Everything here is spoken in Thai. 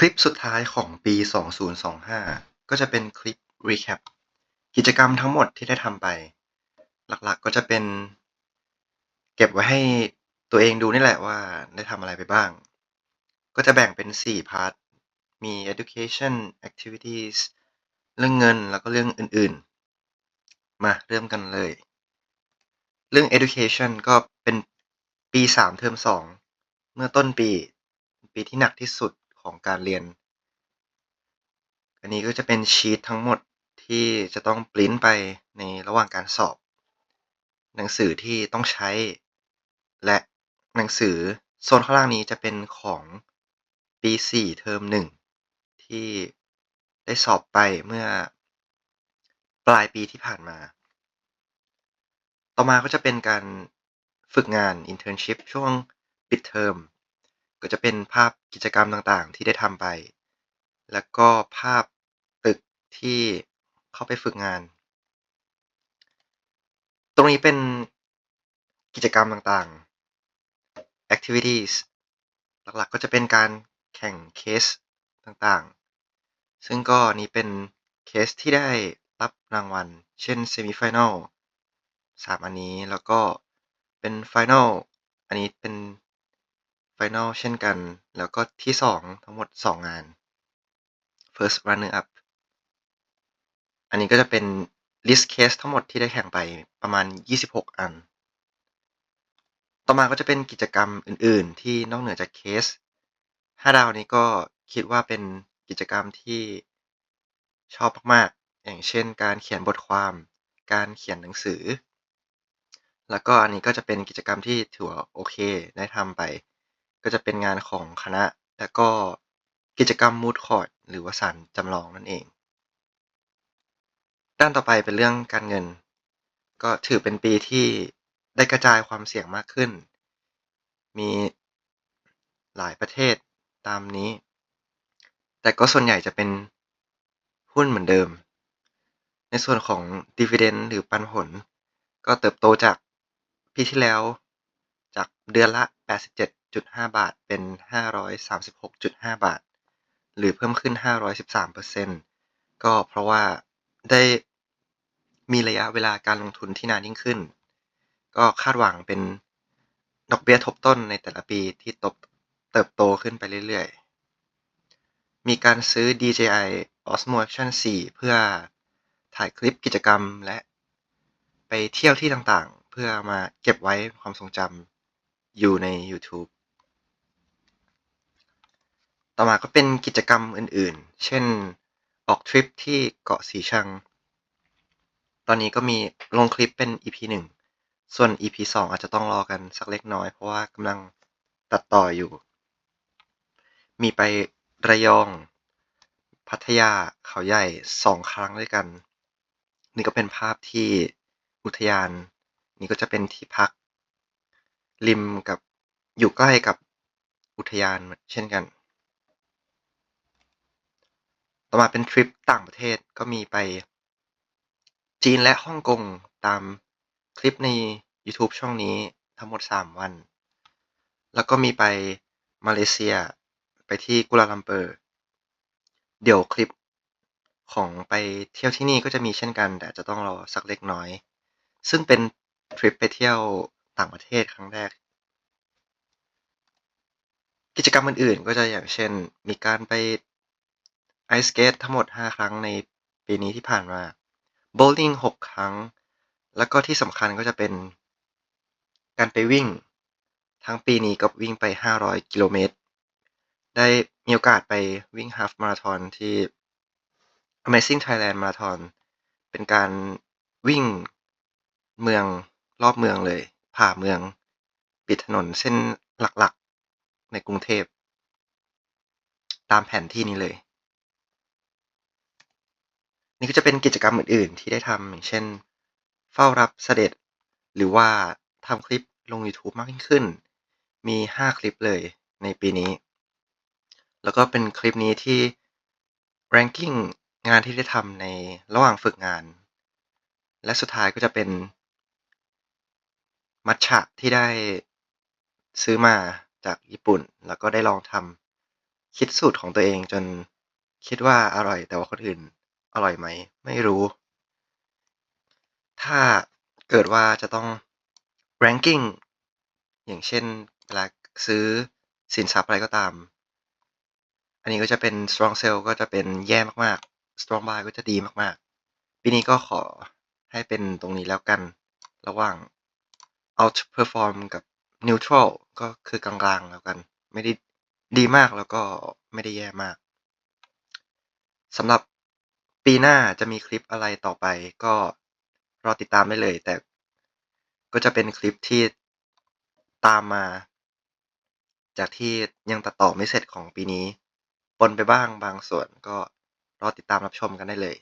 คลิปสุดท้ายของปี 2025 ก็จะเป็นคลิป recap กิจกรรมทั้งหมดที่ได้ทำไป หลักๆก็จะเป็น เก็บไว้ให้ตัวเองดูนี่แหละว่าได้ทำอะไรไปบ้าง ก็จะแบ่งเป็น 4 พาร์ท มี education activities เรื่องเงินแล้วก็เรื่องอื่นๆ มาเริ่มกันเลย เรื่อง education ก็เป็นปี 3 เทอม 2 เมื่อต้นปี ปีที่หนักที่สุด ของการเรียน อันนี้ก็จะเป็นชีตทั้งหมดที่จะต้องปริ้นไปในระหว่างการสอบ หนังสือที่ต้องใช้ และหนังสือโซนข้างล่างนี้จะเป็นของปี 4 เทอม 1 ที่ได้สอบไปเมื่อปลายปีที่ผ่านมา ต่อมาก็จะเป็นการฝึกงาน internship ช่วงปิดเทอม ก็จะเป็นภาพกิจกรรมต่างๆ ที่ได้ทำไป แล้วก็ภาพตึกที่เข้าไปฝึกงาน ตรงนี้เป็นกิจกรรมต่างๆ activities หลักๆ ก็จะเป็นการแข่งเคสต่างๆ ซึ่งก็นี้เป็นเคสที่ได้รับรางวัล เช่น semi-final 3 อันนี้แล้วก็เป็น final อันนี้เป็น final เช่นกัน แล้วก็ที่ 2 ทั้งหมด 2 งาน first runner up อันนี้ก็จะเป็น list case ทั้งหมดที่ได้แข่งไปประมาณ 26 อัน ต่อมาก็จะเป็นกิจกรรมอื่น ๆ ที่นอกเหนือจากเคส 5 ดาวนี้ก็คิดว่าเป็นกิจกรรมที่ชอบมาก ๆ อย่างเช่น การเขียนบทความ การเขียนหนังสือ แล้วก็อันนี้ก็จะเป็นกิจกรรมที่ถือว่าโอเค ได้ทำไป ก็จะเป็นงานของคณะ แล้วก็กิจกรรม moot court หรือว่าศาลจำลองนั่นเอง ด้านต่อไปเป็นเรื่องการเงิน ก็ถือเป็นปีที่ได้กระจายความเสี่ยงมากขึ้น มีหลายประเทศตามนี้ แต่ก็ส่วนใหญ่จะเป็นหุ้นเหมือนเดิม ในส่วนของ dividend หรือปันผล ก็เติบโตจากปีที่แล้วจากเดือนละ 87.5บาทเป็น 536.5 บาท หรือเพิ่มขึ้น 513%ก็เพราะว่าได้มีระยะเวลาการลงทุนที่นานยิ่งขึ้น ก็คาดหวังเป็นดอกเบี้ยทบต้นในแต่ละปีที่ตบเติบโตขึ้นไปเรื่อยๆ มีการซื้อ DJI Osmo Action 4 เพื่อถ่ายคลิปกิจกรรมและไปเที่ยวที่ต่างๆ เพื่อมาเก็บไว้ความทรงจำอยู่ใน YouTube ต่อมาก็เป็นกิจกรรมอื่นๆ เช่นออกทริปที่เกาะสีชัง ตอนนี้ก็มีลงคลิปเป็น EP 1ส่วน EP 2อาจจะต้องรอกันสักเล็กน้อย เพราะว่ากำลังตัดต่ออยู่ มีไประยอง พัทยาเขาใหญ่2ครั้งด้วยกัน นี่ก็เป็นภาพที่อุทยาน นี่ก็จะเป็นที่พักริมกับอยู่ใกล้กับอุทยานเช่นกัน ต่อมาเป็นทริปต่างประเทศก็มีไปจีนและฮ่องกงตามคลิปใน YouTube ช่องนี้ทั้งหมด 3 วัน แล้วก็มีไปมาเลเซียไปที่กัวลาลัมเปอร์ เดี๋ยวคลิปของไปเที่ยวที่นี่ก็จะมีเช่นกัน แต่จะต้องรอสักเล็กน้อย ซึ่งเป็นทริปไปเที่ยวต่างประเทศครั้งแรก กิจกรรมอื่นๆ ก็จะอย่างเช่น มีการไป ไอสเกตทั้งหมด 5 ครั้งในปีนี้ที่ผ่านมาโบว์ลิ่ง6 ครั้ง แล้วก็ที่สำคัญก็จะเป็น การไปวิ่ง ทั้งปีนี้ก็วิ่งไป 500 กิโลเมตร ได้มีโอกาสไปวิ่งฮาฟมาราธอนที่ Amazing Thailand Marathon เป็นการวิ่งเมืองรอบเมืองเลย ผ่าเมือง ปิดถนนเส้นหลักๆ ในกรุงเทพ ตามแผนที่นี้เลย นี่ก็จะเป็นกิจกรรมอื่น ๆ ที่ได้ทำอย่างเช่น เฝ้ารับเสด็จ หรือว่าทำคลิปลง YouTube มากยิ่งขึ้น มี 5 คลิปเลยในปีนี้ แล้วก็เป็นคลิปนี้ที่ ranking งานที่ได้ทำในระหว่างฝึกงาน และสุดท้ายก็จะเป็น มัทฉะที่ได้ซื้อมาจากญี่ปุ่น แล้วก็ได้ลองทำคิดสูตรของตัวเองจนคิดว่าอร่อยแต่ว่าคนอื่น อร่อยไหม ไม่รู้ ถ้าเกิดว่าจะต้อง ranking อย่างเช่นเวลาซื้อสินทรัพย์อะไรก็ตาม อันนี้ก็จะเป็น strong sell ก็จะเป็นแย่มากๆ strong buy ก็จะดีมากๆ ปีนี้ก็ขอให้เป็นตรงนี้แล้วกัน ระหว่าง outperform กับ neutral ก็คือกลางๆแล้วกัน ไม่ได้ดีมากแล้วก็ไม่ได้แย่มากสำหรับ ปีหน้าจะมีคลิปอะไรต่อไปก็รอติดตามได้เลย แต่ก็จะเป็นคลิปที่ตามมา จากที่ยังตัดต่อไม่เสร็จของปีนี้ปนไปบ้างบางส่วนก็รอติดตามรับชมกันได้เลย